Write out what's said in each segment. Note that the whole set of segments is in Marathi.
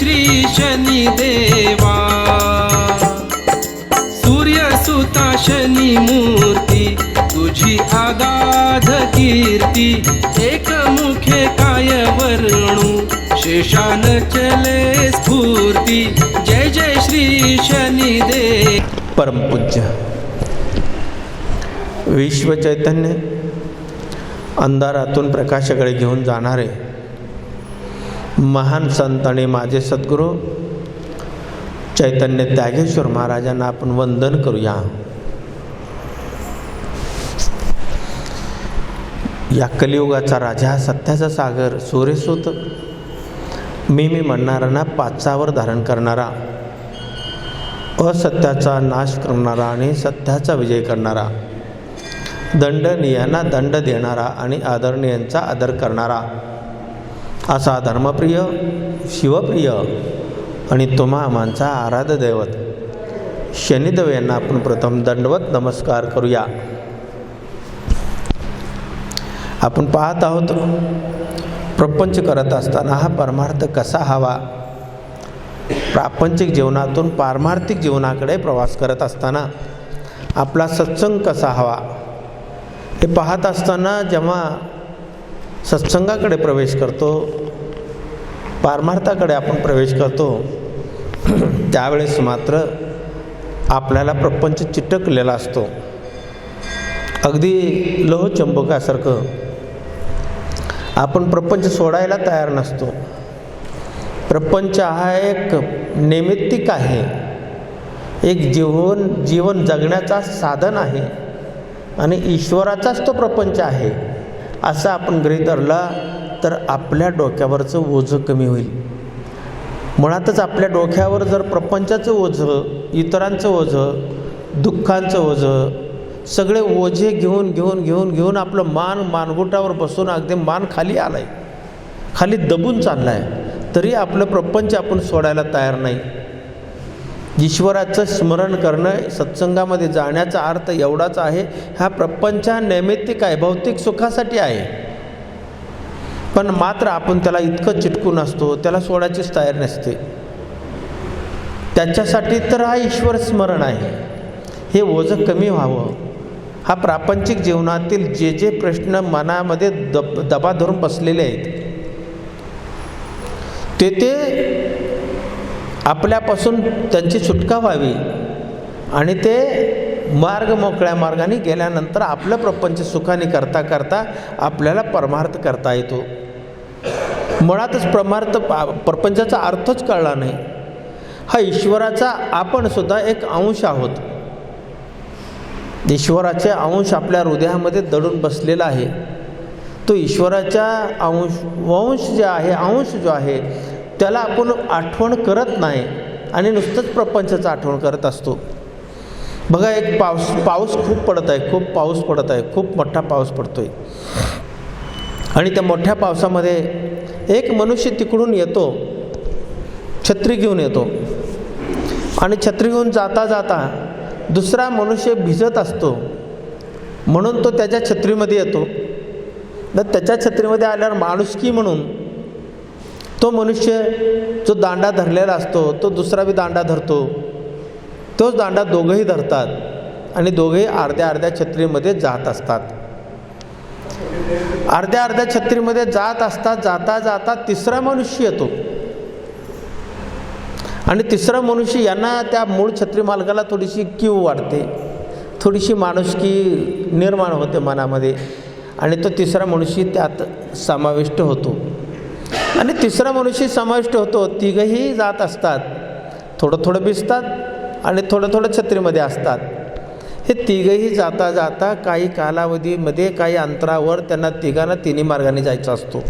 श्री शनी देवा। सूर्य सुता शनी मूर्ती तुझी आगाध कीर्ती एक मुखे काय वर्णू शेषान चले स्फूर्ती जय जय श्री शनी देव। परमपूज्य विश्व चैतन्य अंधारातून प्रकाशाकडे घेऊन जाणारे महान संत आणि माझे सद्गुरू चैतन्य त्यागेश्वर महाराजांना आपण वंदन करूया. या कलियुगाचा राजा सत्याचा सागर सूर्यसूत मी मी म्हणणाऱ्यांना पाचावर धारण करणारा असत्याचा नाश करणारा आणि सत्याचा विजय करणारा दंडनीयांना दंड देणारा आणि आदरणीयांचा आदर करणारा. असा धर्मप्रिय शिवप्रिय आणि तुम्हा आमांचा आराध दैवत. शनिदेव यांना आपण प्रथम दंडवत नमस्कार करूया. आपण पाहत आहोत प्रपंच करत असताना हा परमार्थ कसा हवा? प्रापंचिक जीवनातून पारमार्थिक जीवनाकडे प्रवास करत असताना आपला सत्संग कसा हवा? हे पाहत असताना जेव्हा सत्संगाकडे प्रवेश करतो पारमार्थाकडे आपण प्रवेश करतो त्यावेळेस मात्र आपल्याला प्रपंच चिटकलेला असतो. अगदी लोहचंबकासारखं. आपण प्रपंच सोडायला तयार नसतो. प्रपंच हा एक नैमित्तिक आहे. एक जीवन जीवन जगण्याचा साधन आहे. आणि ईश्वराचाच तो प्रपंच आहे. असं आपण गृहीत धरला तर आपल्या डोक्यावरचं ओझं कमी होईल. मुळातच आपल्या डोक्यावर जर प्रपंचाचं ओझं इतरांचं ओझं दुःखांचं ओझं सगळे ओझे घेऊन घेऊन घेऊन घेऊन आपलं मान मानगुटावर बसून अगदी मान खाली आलाय. खाली दबून चालला आहे तरी आपलं प्रपंच आपण सोडायला तयार नाही. ईश्वराचं स्मरण करणं सत्संगामध्ये जाण्याचा अर्थ एवढाच आहे हा प्रपंच हा नैमित्तिक आहे भौतिक सुखासाठी आहे. पण मात्र आपण त्याला इतकं चिटकून असतो त्याला सोडायचीच तयार नसते. त्याच्यासाठी तर हा ईश्वर स्मरण आहे. हे ओझं कमी व्हावं. हा प्रापंचिक जीवनातील जे जे प्रश्न मनामध्ये दब दबा धरून बसलेले आहेत ते ते आपल्यापासून त्यांची सुटका व्हावी. आणि ते मार्ग मोकळ्या मार्गाने गेल्यानंतर आपलं प्रपंच सुखाने करता करता आपल्याला परमार्थ करता येतो. मुळातच परमार्थ प्रपंचाचा अर्थच कळला नाही. हा ईश्वराचा आपण सुद्धा एक अंश आहोत. ईश्वराचे अंश आपल्या हृदयामध्ये दडून बसलेला आहे. तो ईश्वराच्या अंश वंश जे आहे अंश जो आहे त्याला आपण आठवण करत नाही आणि नुसतंच प्रपंचाचं आठवण करत असतो. बघा एक पाऊस पाऊस खूप पडत आहे खूप पाऊस पडत आहे खूप मोठा पाऊस पडतो आहे आणि त्या मोठ्या पावसामध्ये एक मनुष्य तिकडून येतो छत्री घेऊन येतो. आणि छत्री घेऊन जाता जाता दुसरा मनुष्य भिजत असतो. म्हणून तो त्याच्या छत्रीमध्ये येतो. तर त्याच्या छत्रीमध्ये आल्यावर माणुसकी म्हणून तो मनुष्य जो दांडा धरलेला असतो तो दुसरा बी दांडा धरतो. तोच दांडा दोघंही धरतात आणि दोघेही अर्ध्या अर्ध्या छत्रीमध्ये जात असतात. अर्ध्या अर्ध्या छत्रीमध्ये जात असतात जाता जाता तिसरा मनुष्य येतो. आणि तिसरा मनुष्य यांना त्या मूळ छत्री मालकाला थोडीशी किव वाढते. थोडीशी माणुसकी निर्माण होते मनामध्ये. आणि तो तिसरा मनुष्य त्यात समाविष्ट होतो. आणि तिसरा मनुष्य समाविष्ट होतो तिघही जात असतात. थोडं थोडं भिजतात आणि थोडं थोडं छत्रीमध्ये असतात. हे तिघही जाता जाता काही कालावधीमध्ये काही अंतरावर त्यांना तिघांना तिन्ही मार्गाने जायचा असतो.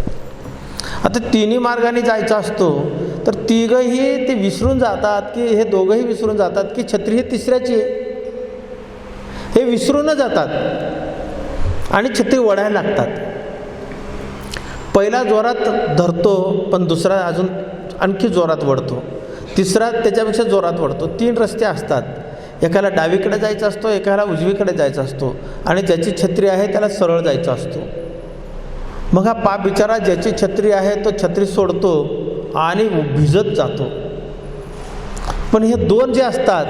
आता तिन्ही मार्गाने जायचा असतो तर तिघही ते विसरून जातात की हे दोघंही विसरून जातात की छत्री ही तिसऱ्याची आहे. हे विसरूनच जातात आणि छत्री वढायला लागतात. पहिला जोरात धरतो पण दुसरा अजून आणखी जोरात वडतो तिसरा त्याच्यापेक्षा जोरात वडतो तीन रस्ते असतात. एकाला डावीकडे जायचा असतो एकाला उजवीकडे जायचा असतो. आणि ज्याची छत्री आहे त्याला सरळ जायचा असतो. मग हा पाप बिचारा ज्याची छत्री आहे तो छत्री सोडतो आणि भिजत जातो. पण हे दोन जे असतात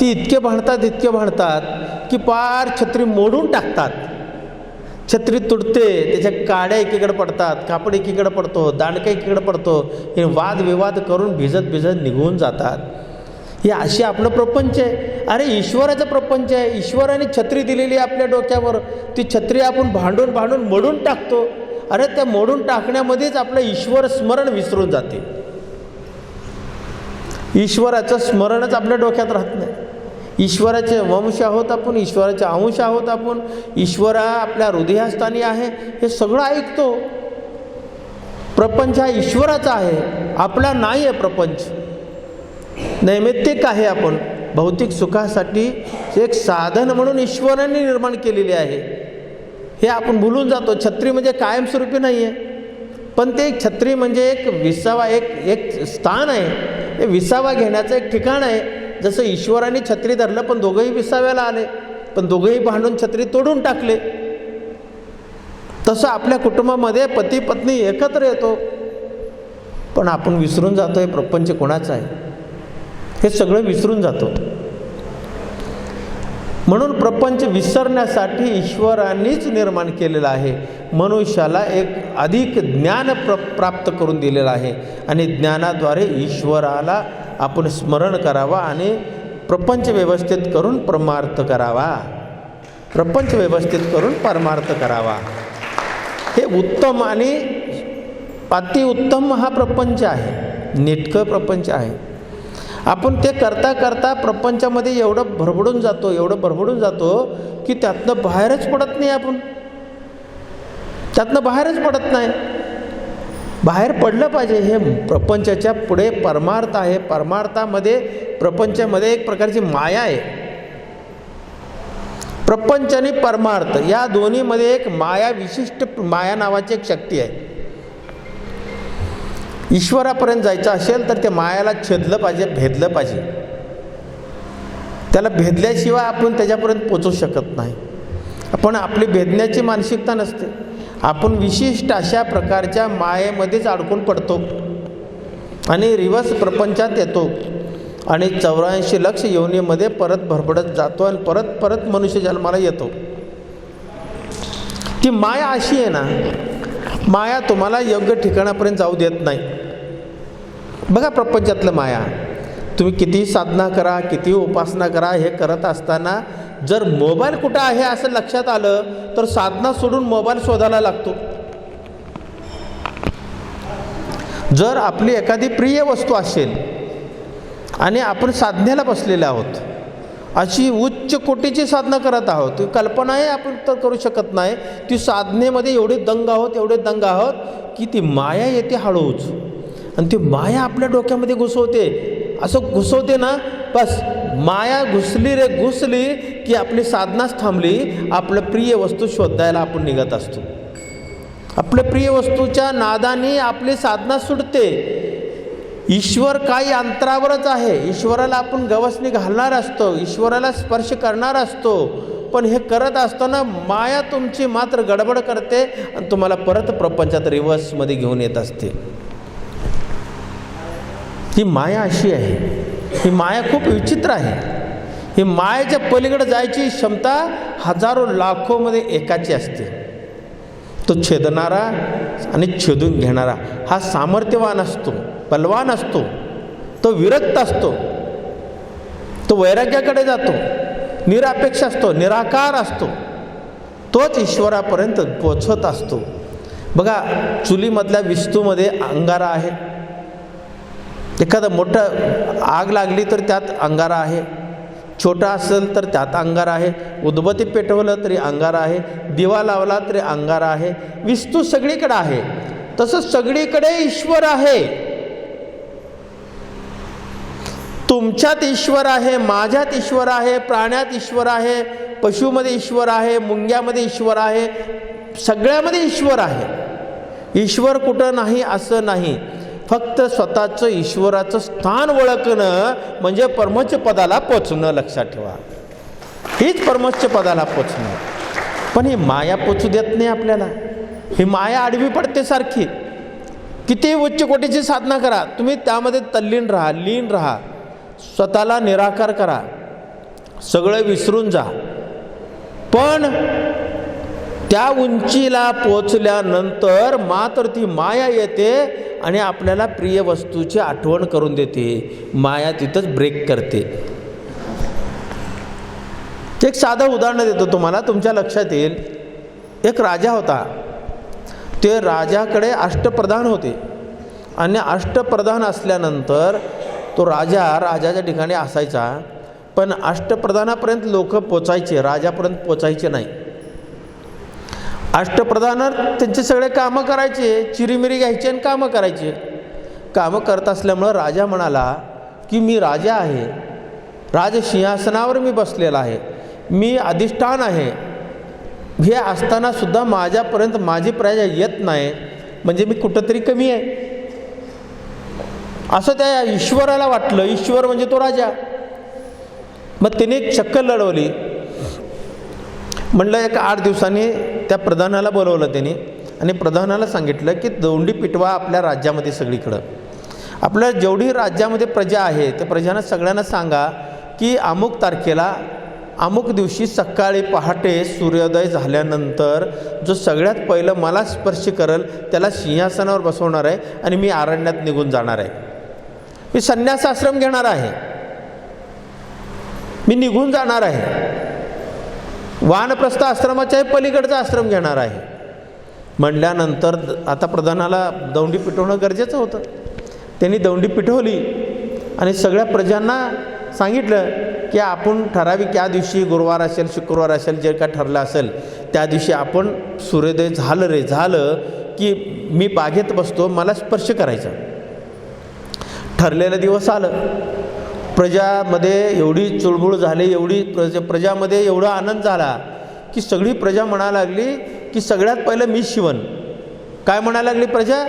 ती इतके भांडतात इतके भांडतात की पार छत्री मोडून टाकतात. छत्री तुटते त्याच्या काड्या एकीकडे पडतात कापड एकीकडे पडतो दांडका एकीकडे पडतो हे वादविवाद करून भिजत भिजत निघून जातात. हे अशी आपलं प्रपंच आहे. अरे ईश्वराचं प्रपंच आहे. ईश्वराने छत्री दिलेली आहे आपल्या डोक्यावर. ती छत्री आपण भांडून भांडून मोडून टाकतो. अरे त्या मोडून टाकण्यामध्येच आपलं ईश्वर स्मरण विसरून जाते. ईश्वराचं स्मरणच आपल्या डोक्यात राहत नाही. ईश्वराचे वंश आहोत आपण ईश्वराचे अंश आहोत आपण. ईश्वरा आपल्या हृदयास्थानी आहे हे सगळं ऐकतो. प्रपंच हा ईश्वराचा आहे आपला नाही आहे प्रपंच. नैमित्तिक आहे आपण भौतिक सुखासाठी एक साधन म्हणून ईश्वराने निर्माण केलेले आहे. हे आपण भुलून जातो छत्री म्हणजे कायमस्वरूपी नाही आहे. पण ते एक छत्री म्हणजे एक विसावा एक एक स्थान आहे. हे विसावा घेण्याचं एक ठिकाण आहे. जसं ईश्वराने छत्री धरलं पण दोघंही विसाव्याला आले. पण दोघंही भांडून छत्री तोडून टाकले. तसं आपल्या कुटुंबामध्ये पती पत्नी एकत्र येतो. पण आपण विसरून जातो हे प्रपंच कोणाचं आहे? हे सगळं विसरून जातो. म्हणून प्रपंच विसरण्यासाठी ईश्वरांनीच निर्माण केलेलं आहे. मनुष्याला एक अधिक ज्ञान प्र प्राप्त करून दिलेलं आहे. आणि ज्ञानाद्वारे ईश्वराला आपण स्मरण करावा आणि प्रपंच व्यवस्थित करून परमार्थ करावा. प्रपंच व्यवस्थित करून परमार्थ करावा. हे उत्तम आणि अतिउत्तम हा प्रपंच आहे. नेटकं प्रपंच आहे. आपण ते करता करता प्रपंचामध्ये एवढं भरभडून जातो एवढं भरभडून जातो की त्यातनं बाहेरच पडत नाही आपण. त्यातनं बाहेरच पडत नाही. बाहेर पडलं पाहिजे हे प्रपंचाच्या पुढे परमार्थ आहे. परमार्थामध्ये प्रपंचामध्ये एक प्रकारची माया आहे. प्रपंच आणि परमार्थ या दोन्हीमध्ये एक माया विशिष्ट माया नावाची एक शक्ती आहे. ईश्वरापर्यंत जायचं असेल तर ते मायाला छेदलं पाहिजे भेदलं पाहिजे. त्याला भेदल्याशिवाय आपण त्याच्यापर्यंत पोचू शकत नाही. आपण आपली भेदण्याची मानसिकता नसते. आपण विशिष्ट अशा प्रकारच्या मायेमध्येच अडकून पडतो आणि रिवर्स प्रपंचात येतो आणि चौऱ्याऐंशी लक्ष योनीमध्ये परत भरभडत जातो आणि परत परत मनुष्य जन्माला येतो. ती माया अशी आहे ना माया तुम्हाला योग्य ठिकाणापर्यंत जाऊ देत नाही. बघा प्रपंचातलं माया. तुम्ही किती साधना करा किती उपासना करा हे करत असताना जर मोबाईल कुठं आहे असं लक्षात आलं तर साधना सोडून मोबाईल शोधायला लागतो. जर आपली एखादी प्रिय वस्तू असेल आणि आपण साधनेला बसलेले आहोत अशी उच्च कोटीची साधना करत आहोत ती कल्पनाही आपण तर करू शकत नाही ती साधनेमध्ये एवढे दंग आहोत एवढे दंग आहोत की ती माया येते हळूच. आणि ती माया आपल्या डोक्यामध्ये घुसवते. असं घुसवते ना बस. माया घुसली रे घुसली की आपली साधनाच थांबली. आपलं प्रिय वस्तू शोधायला आपण निघत असतो. आपल्या प्रिय वस्तूच्या नादाने आपली साधना सुटते. ईश्वर काही अंतरावरच आहे. ईश्वराला आपण गवसणी घालणार असतो. ईश्वराला स्पर्श करणार असतो. पण हे करत असताना माया तुमची मात्र गडबड करते आणि तुम्हाला परत प्रपंचात रिव्हर्समध्ये घेऊन येत असते. ही माया अशी आहे. ही माया खूप विचित्र आहे. ही मायेच्या पलीकडे जायची क्षमता हजारो लाखोमध्ये एकाची असते. तो छेदणारा आणि छेदून घेणारा हा सामर्थ्यवान असतो बलवान असतो तो विरक्त असतो तो वैराग्याकडे जातो निरापेक्ष असतो निराकार असतो तोच ईश्वरापर्यंत पोचत असतो. बघा चुलीमधल्या विस्तूमध्ये अंगारा आहे एखादं मोठं आग लागली तर त्यात अंगारा आहे. छोटा असेल तर त्यात अंगार आहे. उदबत्ती पेटवलं तरी अंगार आहे. दिवा लावला तरी अंगार आहे. विस्तू सगळीकडे आहे. तसंच सगळीकडे ईश्वर आहे. तुमच्यात ईश्वर आहे माझ्यात ईश्वर आहे प्राण्यात ईश्वर आहे पशुमध्ये ईश्वर आहे मुंग्यामध्ये ईश्वर आहे सगळ्यामध्ये ईश्वर आहे. ईश्वर कुठं नाही असं नाही. फक्त स्वतःचं ईश्वराचं स्थान ओळखणं म्हणजे परमोच्च पदाला पोचणं लक्षात ठेवा. हीच परमोच्च पदाला पोचणं. पण ही माया पोचू देत नाही आपल्याला. ही माया आडवी पडते सारखी. किती उच्च कोटीची साधना करा. तुम्ही त्यामध्ये तल्लीन राहा लीन राहा. स्वतःला निराकार करा. सगळं विसरून जा. पण त्या उंचीला पोचल्यानंतर मात्र ती माया येते आणि आपल्याला प्रिय वस्तूची आठवण करून देते. माया तिथंच ब्रेक करते. एक साधं उदाहरण देतो तुम्हाला तुमच्या लक्षात येईल. एक राजा होता. ते राजाकडे अष्टप्रधान होते. आणि अष्टप्रधान असल्यानंतर तो राजा राजाच्या ठिकाणी असायचा. पण अष्टप्रधानापर्यंत लोक पोचायचे राजापर्यंत पोचायचे नाही. अष्टप्रधानात त्यांचे सगळे कामं करायचे चिरीमिरी घ्यायचे आणि कामं करायचे. कामं करत असल्यामुळं राजा म्हणाला की मी राजा आहे. राजसिंहासनावर मी बसलेला आहे. मी अधिष्ठान आहे. हे असतानासुद्धा माझ्यापर्यंत माझी प्रजा येत नाही. म्हणजे मी कुठंतरी कमी आहे. असं त्या ईश्वराला वाटलं. ईश्वर म्हणजे तो राजा. मग त्याने एक चक्कर लढवली. म्हणलं एक आठ दिवसांनी त्या प्रधानाला बोलवलं त्यांनी. आणि प्रधानाला सांगितलं की दौंडी पिटवा आपल्या राज्यामध्ये सगळीकडं. आपल्या जेवढी राज्यामध्ये प्रजा आहे त्या प्रजांना सगळ्यांना सांगा की अमुक तारखेला अमुक दिवशी सकाळी पहाटे सूर्योदय झाल्यानंतर जो सगळ्यात पहिलं मला स्पर्श करेल त्याला सिंहासनावर बसवणार आहे आणि मी आरण्यात निघून जाणार आहे. मी संन्यास आश्रम घेणार आहे. मी निघून जाणार आहे. वानप्रस्थ आश्रमाच्या पलीकडचा आश्रम घेणार आहे. म्हणल्यानंतर आता प्रधानाला दौंडी पिटवणं गरजेचं होतं. त्यांनी दौंडी पिटवली आणि सगळ्या प्रजांना सांगितलं की आपण ठराविक या दिवशी गुरुवार असेल शुक्रवार असेल जे काय ठरलं असेल त्या दिवशी आपण सूर्योदय झालं रे झालं की मी बागेत बसतो मला स्पर्श करायचा. ठरलेलं दिवस आलं. प्रजामध्ये एवढी चुळबुळ झाली एवढी प्रज प्रजामध्ये एवढा आनंद झाला की सगळी प्रजा म्हणायला लागली की सगळ्यात पहिलं मी शिवन. काय म्हणायला लागली प्रजा?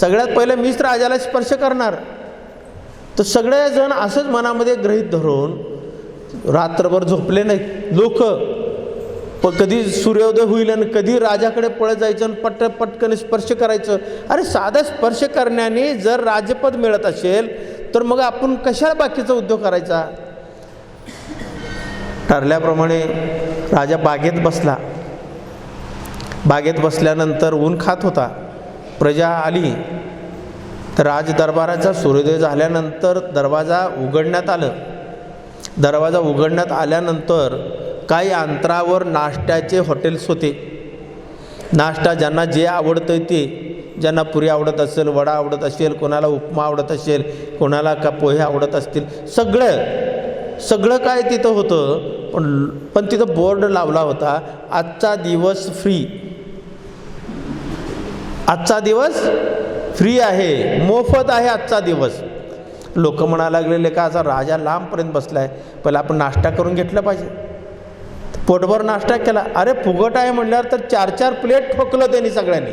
सगळ्यात पहिलं मीच राजाला स्पर्श करणार. तर सगळेजण असंच मनामध्ये ग्रहित धरून रात्रभर झोपले नाहीत. लोक प कधी सूर्योदय होईल आणि कधी राजाकडे पळत जायचं आणि पट पटकन स्पर्श करायचं. अरे साधा स्पर्श करण्याने जर राजपद मिळत असेल तर मग आपण कशाला बाकीचा उद्योग करायचा? ठरल्याप्रमाणे राजा बागेत बसला. बागेत बसल्यानंतर ऊन खात होता. प्रजा आली. तर राजदरबाराचा सूर्योदय झाल्यानंतर दरवाजा उघडण्यात आलं. दरवाजा उघडण्यात आल्यानंतर काही अंतरावर नाश्त्याचे हॉटेल्स होते. नाश्ता ज्यांना जे आवडतं ते ज्यांना पुरी आवडत असेल वडा आवडत असेल कोणाला उपमा आवडत असेल कोणाला का पोहे आवडत असतील सगळं सगळं काय तिथं होतं पण पण तिथं बोर्ड लावला होता आजचा दिवस फ्री आजचा दिवस फ्री आहे मोफत आहे आजचा दिवस. लोक म्हणायला लागलेले का असा राजा लांबपर्यंत बसला आहे पहिला आपण नाश्ता करून घेतला पाहिजे. पोटभर नाश्ता केला. अरे फुगट आहे म्हणल्यावर तर चार चार प्लेट ठोकलं त्यांनी सगळ्यांनी.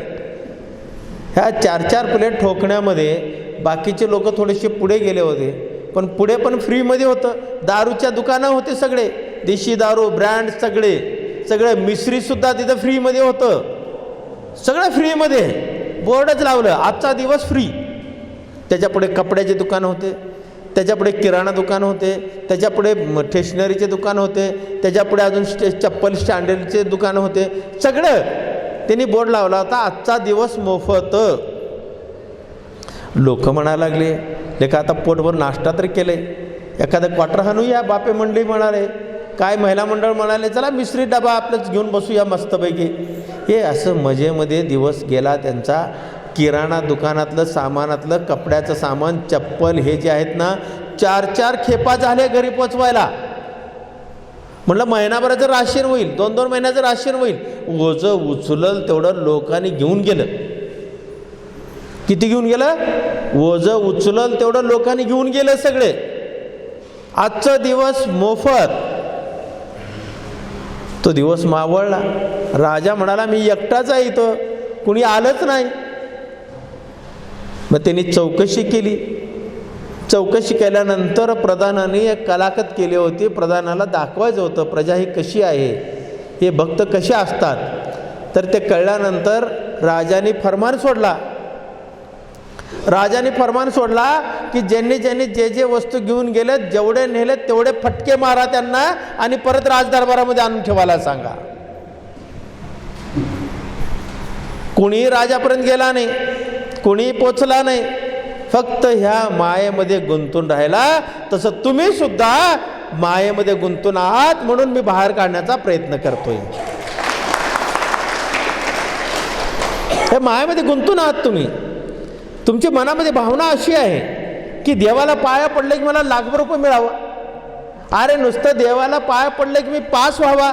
ह्या चार चार प्लेट ठोकण्यामध्ये बाकीचे लोक थोडेसे पुढे गेले होते. पण पुढे पण फ्रीमध्ये होतं. दारूच्या दुकानं होते सगळे. देशी दारू ब्रँड सगळे. सगळं मिश्रीसुद्धा तिथं फ्रीमध्ये होतं. सगळं फ्रीमध्ये. बोर्डच लावलं. आजचा दिवस फ्री त्याच्यापुढे कपड्याचे दुकान होते. त्याच्यापुढे किराणा दुकान होते. त्याच्यापुढे स्टेशनरीचे दुकान होते. त्याच्यापुढे अजून स्टे चप्पल स्टँडर्डचे दुकान होते. सगळं त्यांनी बोर्ड लावला होता आजचा दिवस मोफत. लोक म्हणायला लागले लेखा आता पोटभर नाश्ता तरी केले एखादं क्वार्टर हाणूया बापे मंडळी म्हणाले काय महिला मंडळ म्हणाले चला मिश्री डबा आपलंच घेऊन बसूया मस्तपैकी. हे असं मजेमध्ये दिवस गेला त्यांचा. किराणा दुकानातलं सामानातलं कपड्याचं सामान चप्पल हे जे आहेत ना चार चार खेपा झाले घरी पोचवायला. म्हटलं महिनाभराचं राशन होईल. दोन दोन महिन्याचं राशन होईल. ओझं उचलल तेवढं लोकांनी घेऊन गेलं. किती घेऊन गेलं? ओझं उचलल तेवढं लोकांनी घेऊन गेलं सगळे. आजचा दिवस मोफत. तो दिवस मावळला. राजा म्हणाला मी एकटाच आहे इथं. कुणी आलंच नाही. मग त्यांनी चौकशी केली. चौकशी केल्यानंतर प्रधानाने एक कलाकत केली होती. प्रधानाला दाखवायचं होतं प्रजा ही कशी आहे? हे भक्त कसे असतात? तर ते कळल्यानंतर राजाने फरमान सोडला. राजाने फरमान सोडला की ज्यांनी ज्यांनी जे जे वस्तू घेऊन गेले जेवढे नेले तेवढे फटके मारा त्यांना आणि परत राजदरबारामध्ये आणून ठेवायला सांगा. कुणीही राजापर्यंत गेला नाही कुणीही पोचला नाही. फक्त ह्या मायेमध्ये गुंतून राहिला तसं तुम्ही सुद्धा मायेमध्ये गुंतून आहात म्हणून मी बाहेर काढण्याचा प्रयत्न करतोय. हे मायामध्ये गुंतून आहात तुम्ही. तुमची मनामध्ये भावना अशी आहे की देवाला पाया पडले की मला लाखभर रुपये मिळावा. अरे नुसतं देवाला पाया पडले की मी पास व्हावा.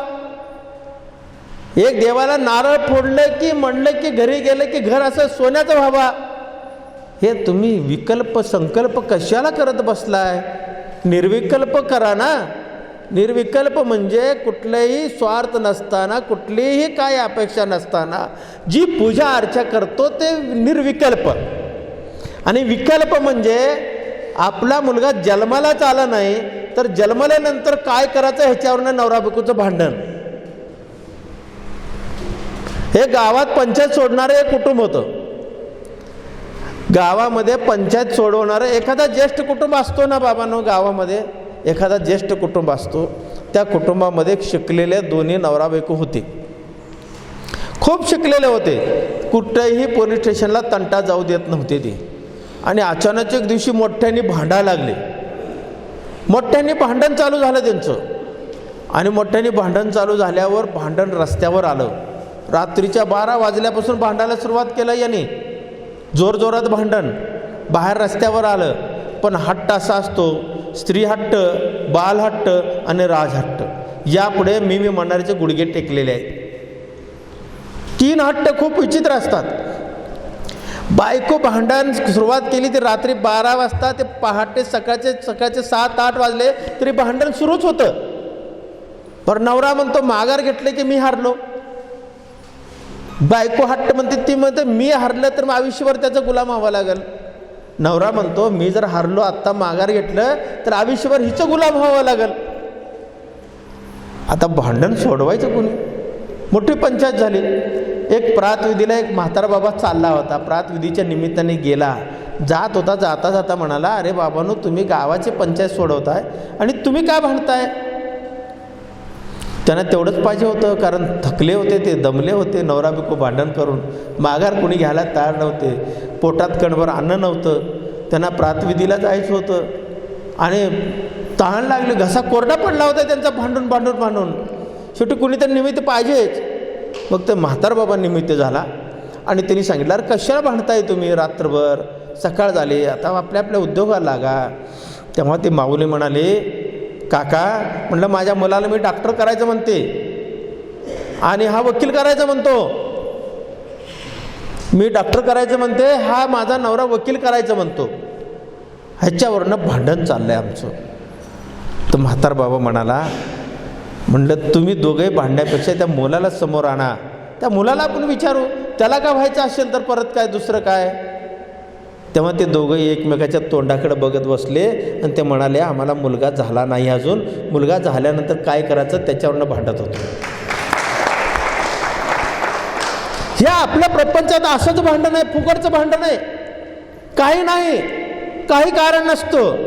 एक देवाला नारळ फोडलं की म्हणलं की घरी गेलं की घर असं सोन्याचं व्हावा. हे तुम्ही विकल्प संकल्प कशाला करत बसलाय? निर्विकल्प करा ना. निर्विकल्प म्हणजे कुठलेही स्वार्थ नसताना कुठलीही काय अपेक्षा नसताना जी पूजा अर्चा करतो ते निर्विकल्प. आणि विकल्प म्हणजे आपला मुलगा जन्मालाच आला नाही तर जन्मल्यानंतर काय करायचं ह्याच्यावरनं नवरा बायकोचं भांडण. हे गावात पंचायत सोडणारं एक कुटुंब होतं. गावामध्ये पंचायत सोडवणारं एखादा ज्येष्ठ कुटुंब असतो ना बाबांनो गावामध्ये? एखादा ज्येष्ठ कुटुंब असतो. त्या कुटुंबामध्ये शिकलेले दोन्ही नवरा बायको होते. खूप शिकलेले होते. कुठेही पोलीस स्टेशनला तंटा जाऊ देत नव्हते ते. आणि अचानक एक दिवशी मोठ्याने भांडा लागले. मोठ्याने भांडण चालू झालं त्यांचं. आणि मोठ्याने भांडण चालू झाल्यावर भांडण रस्त्यावर आलं. रात्रीच्या बारा वाजल्यापासून भांडायला सुरुवात केलं याने. जोरजोरात भांडण. बाहेर रस्त्यावर आलं पण हट्ट असा असतो स्त्री हट्ट बाल हट्ट आणि राजहट्ट यापुढे मी मी म्हणणाऱ्याचे गुडघे टेकलेले आहेत. तीन हट्ट खूप विचित्र असतात. बायको भांडण सुरुवात केली ती रात्री बारा वाजता ते पहाटे सकाळचे सकाळचे सात आठ वाजले तरी भांडण सुरूच होतं. पण नवरा म्हणतो माघार घेतले की मी हारलो. बायको हट्ट म्हणते ती म्हणते मी हरलं तर मग आयुष्यभर त्याचा गुलाम व्हावा लागेल. नवरा म्हणतो मी जर हरलो आत्ता माघार घेतलं तर आयुष्यभर हिचं गुलाम व्हावं लागेल. आता भांडण सोडवायचं कोणी? मोठी पंचायत झाली. एक प्रातविधीला एक म्हातारा बाबा चालला होता. प्रातविधीच्या निमित्ताने गेला. जात होता जाता जाता म्हणाला अरे बाबांनो तुम्ही गावाची पंचायत सोडवताय आणि तुम्ही काय भांडताय? त्यांना तेवढंच पाहिजे होतं कारण थकले होते ते दमले होते नवरा बिको भांडण करून. माघार कोणी घ्यायला तयार नव्हते. पोटात कणभर अन्न नव्हतं. त्यांना प्रातविधीला जायचं होतं. आणि तहान लागली घसा कोरडा पडला होता त्यांचा भांडून भांडून भांडून. शेवटी कुणीतरी निमित्त पाहिजेच. मग ते म्हातार बाबा निमित्त झाला. आणि त्यांनी सांगितलं अरे कशाला भांडताय तुम्ही रात्रभर? सकाळ झाली आता आपल्या आपल्या उद्योगाला लागा. तेव्हा ते माऊली म्हणाले काका म्हटलं माझ्या मुलाला मी डॉक्टर करायचं म्हणते. आणि हा वकील करायचं म्हणतो. मी डॉक्टर करायचं म्हणते हा माझा नवरा वकील करायचं म्हणतो. ह्याच्यावरनं भांडण चाललं आहे आमचं. तर म्हातार बाबा म्हणाला म्हणलं तुम्ही दोघंही भांडण्यापेक्षा त्या मुलाला समोर आणा. त्या मुलाला आपण विचारू त्याला काय व्हायचं असेल तर परत काय दुसरं काय? तेव्हा ते दोघंही एकमेकाच्या तोंडाकडे बघत बसले आणि ते म्हणाले आम्हाला मुलगा झाला नाही अजून. मुलगा झाल्यानंतर काय करायचं त्याच्यावरनं भांडत होतो. ह्या आपल्या प्रपंचात असंच भांडण आहे फुकटचं भांडण आहे. काही नाही काही कारण नसतं.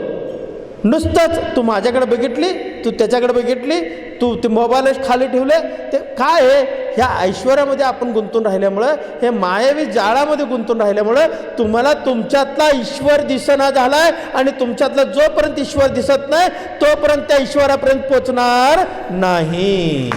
नुसतंच तू माझ्याकडे बघितली तू त्याच्याकडे बघितली तू ते मोबाईलच खाली ठेवले. ते काय आहे ह्या ऐश्वर्यामध्ये आपण गुंतून राहिल्यामुळं हे मायावी जाळामध्ये गुंतून राहिल्यामुळं तुम्हाला तुमच्यातला ईश्वर दिसना झालाय आणि तुमच्यातला जोपर्यंत ईश्वर दिसत नाही तोपर्यंत त्या ईश्वरापर्यंत पोचणार नाही.